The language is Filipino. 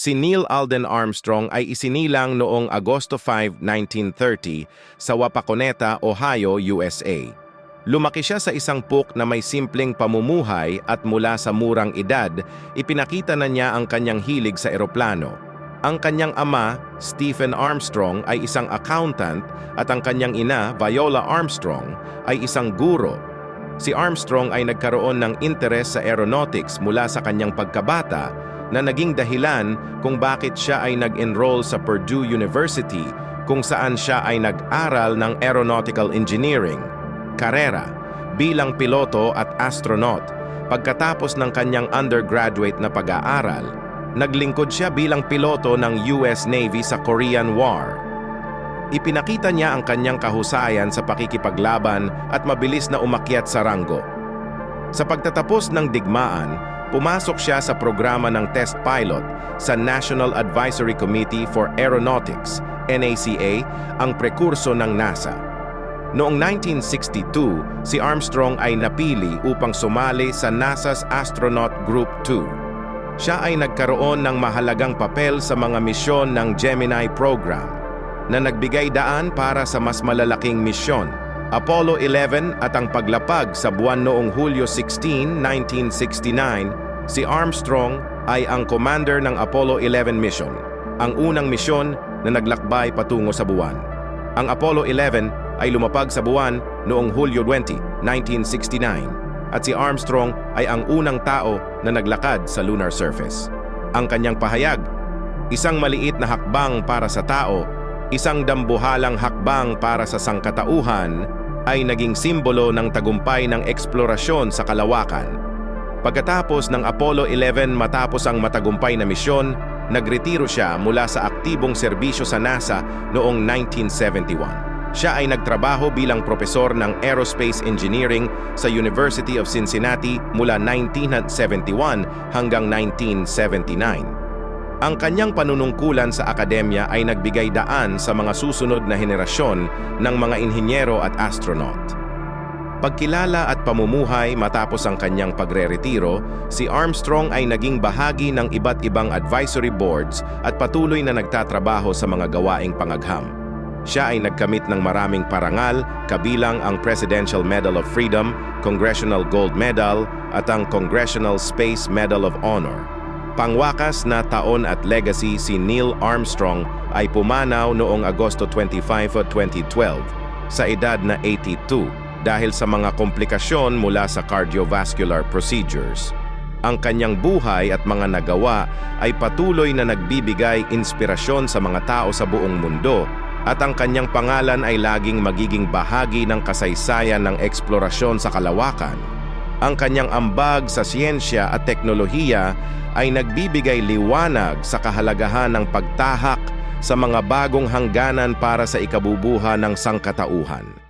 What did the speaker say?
Si Neil Alden Armstrong ay isinilang noong Agosto 5, 1930 sa Wapakoneta, Ohio, USA. Lumaki siya sa isang puk na may simpleng pamumuhay at mula sa murang edad, ipinakita na niya ang kanyang hilig sa eroplano. Ang kanyang ama, Stephen Armstrong, ay isang accountant at ang kanyang ina, Viola Armstrong, ay isang guro. Si Armstrong ay nagkaroon ng interes sa aeronautics mula sa kanyang pagkabata na naging dahilan kung bakit siya ay nag-enroll sa Purdue University kung saan siya ay nag-aral ng aeronautical engineering, karera, bilang piloto at astronaut. Pagkatapos ng kanyang undergraduate na pag-aaral, naglingkod siya bilang piloto ng US Navy sa Korean War. Ipinakita niya ang kanyang kahusayan sa pakikipaglaban at mabilis na umakyat sa ranggo. Sa pagtatapos ng digmaan, pumasok siya sa programa ng test pilot sa National Advisory Committee for Aeronautics, NACA, ang prekurso ng NASA. Noong 1962, si Armstrong ay napili upang sumali sa NASA's Astronaut Group 2. Siya ay nagkaroon ng mahalagang papel sa mga misyon ng Gemini program na nagbigay daan para sa mas malalaking misyon Apollo 11 at ang paglapag sa buwan noong Hulyo 16, 1969, si Armstrong ay ang commander ng Apollo 11 mission, ang unang misyon na naglakbay patungo sa buwan. Ang Apollo 11 ay lumapag sa buwan noong Hulyo 20, 1969 at si Armstrong ay ang unang tao na naglakad sa lunar surface. Ang kanyang pahayag, isang maliit na hakbang para sa tao, isang dambuhalang hakbang para sa sangkatauhan, ay naging simbolo ng tagumpay ng eksplorasyon sa kalawakan. Pagkatapos ng Apollo 11 matapos ang matagumpay na misyon, nagretiro siya mula sa aktibong serbisyo sa NASA noong 1971. Siya ay nagtrabaho bilang propesor ng Aerospace Engineering sa University of Cincinnati mula 1971 hanggang 1979. Ang kanyang panunungkulan sa akademya ay nagbigay daan sa mga susunod na henerasyon ng mga inhinyero at astronaut. Pagkilala at pamumuhay matapos ang kanyang pagre-retiro, si Armstrong ay naging bahagi ng iba't ibang advisory boards at patuloy na nagtatrabaho sa mga gawaing pangagham. Siya ay nagkamit ng maraming parangal, kabilang ang Presidential Medal of Freedom, Congressional Gold Medal at ang Congressional Space Medal of Honor. Pangwakas na taon at legacy si Neil Armstrong ay pumanaw noong Agosto 25, 2012 sa edad na 82 dahil sa mga komplikasyon mula sa cardiovascular procedures. Ang kanyang buhay at mga nagawa ay patuloy na nagbibigay inspirasyon sa mga tao sa buong mundo at ang kanyang pangalan ay laging magiging bahagi ng kasaysayan ng eksplorasyon sa kalawakan. Ang kanyang ambag sa siyensya at teknolohiya ay nagbibigay liwanag sa kahalagahan ng pagtahak sa mga bagong hangganan para sa ikabubuhan ng sangkatauhan.